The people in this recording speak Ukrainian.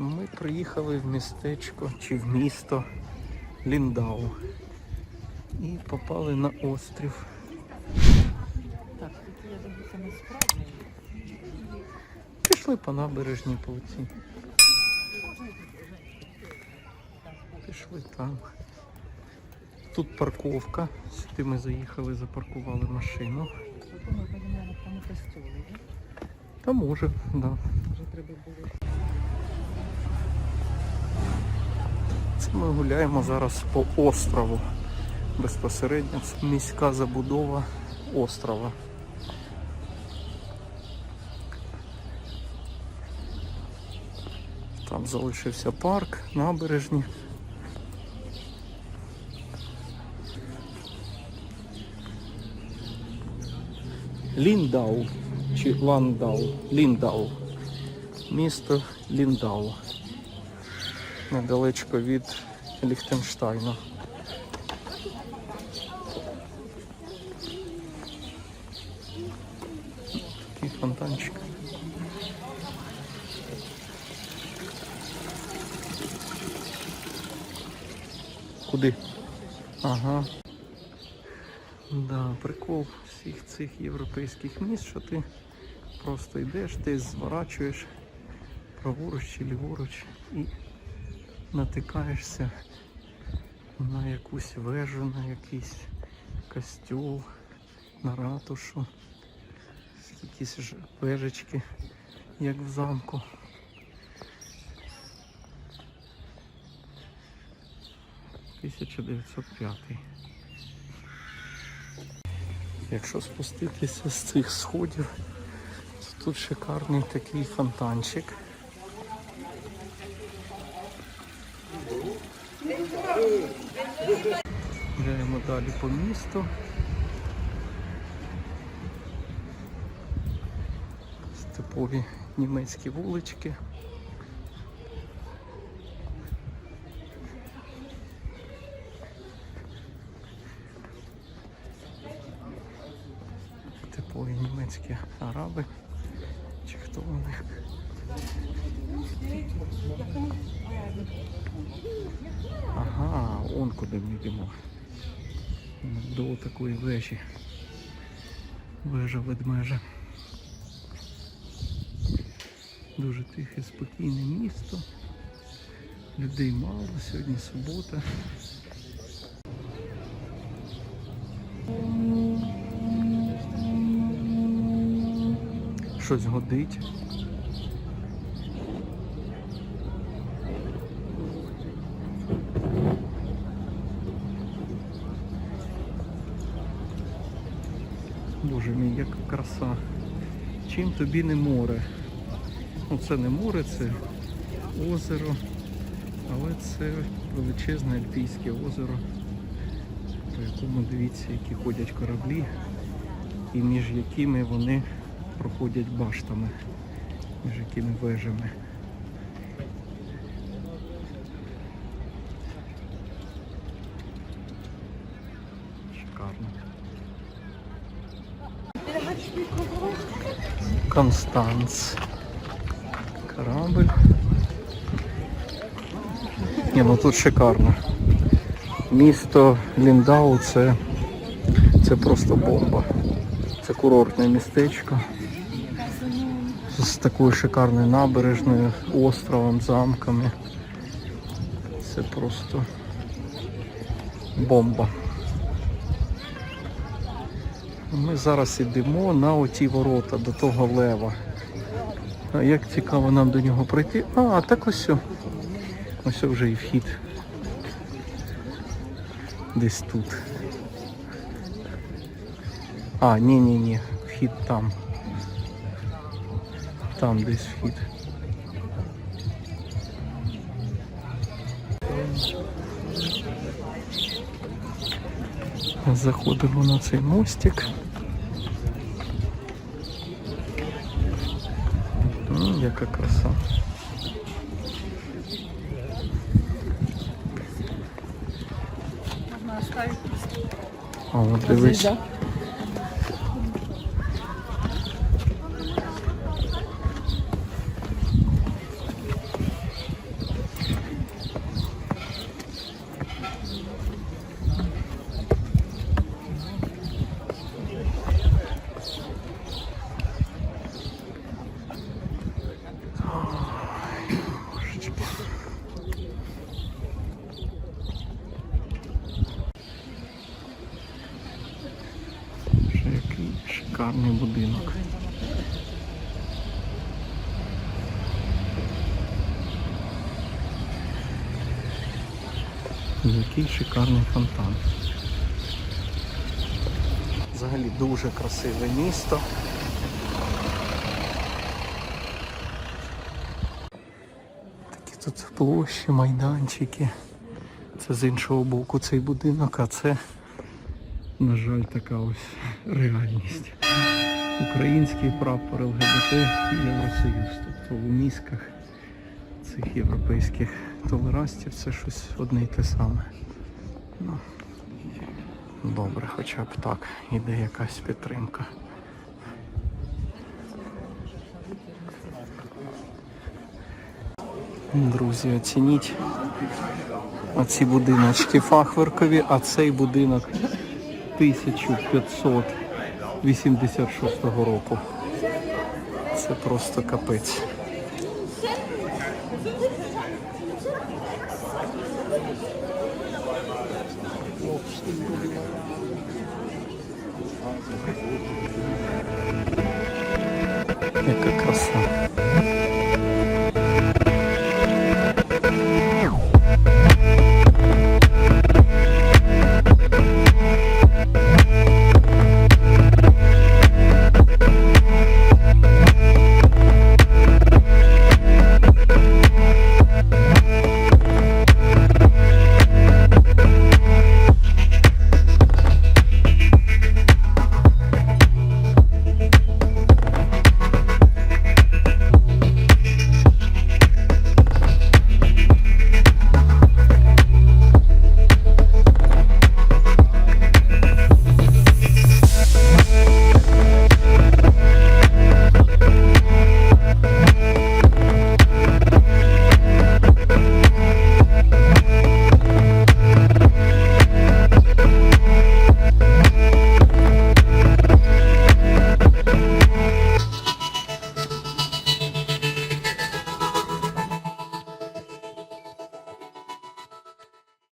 Ми приїхали в містечко чи в місто Ліндау і попали на острів. Так, я дивлюся не справді. Пішли по набережній по цій. Пішли там. Тут парковка. Сюди ми заїхали, запаркували машину. Потім ми ходимо на тому костюмі. Та може, да. Вже треба було. Це ми гуляємо зараз по острову. Безпосередньо міська забудова острова. Там залишився парк, набережні. Ліндау чи Ландау. Ліндау. Місто Ліндау недалечко від Ліхтенштайна. Такий фонтанчик. Куди? Ага. Да, прикол всіх цих європейських міст, що ти просто йдеш, ти зворачуєш праворуч чи ліворуч і натикаєшся на якусь вежу, на якийсь костюл, на ратушу, якісь вежечки, як в замку. Тисяча дев'ятсот п'ятий. Якщо спуститися з цих сходів, то тут шикарний такий фонтанчик. Гуляємо далі по місту. Степові німецькі вулички. Типові німецькі араби. Чи хто вони? Ага, он куди ми йдемо. До такої вежі. Вежа ведмежа. Дуже тихе, спокійне місто. Людей мало, сьогодні субота. Щось годить. Краса. Чим тобі не море? Ну це не море, це озеро, але це величезне Альпійське озеро, по якому дивіться, які ходять кораблі, і між якими вони проходять баштами, між якими вежами. Шикарно. Констанц. Корабль. Ні, ну тут шикарно. Місто Ліндау це, це просто бомба. Це курортне містечко. З такою шикарною набережною, островом, замками. Це просто бомба. Ми зараз йдемо на оті ворота до того лева. А як цікаво нам до нього пройти? А, так ось. о. Ось вже і вхід. Десь тут. А, ні, ні, ні, вхід там. Там десь вхід. Заходимо на цей мостик. М, яка краса. Можна оставити. А от дивись. Шикарний будинок. Який шикарний фонтан. Взагалі дуже красиве місто. Такі тут площі, майданчики. Це з іншого боку цей будинок, а це, на жаль, така ось реальність. Український прапор ЛГБТ Євросоюз. Тобто у мізках цих європейських толерастів це щось одне й те саме. Ну, добре, хоча б так, іде якась підтримка. Друзі, оцініть оці будиночки фахверкові, а цей будинок 1586 року. Це просто капець. Яка краса.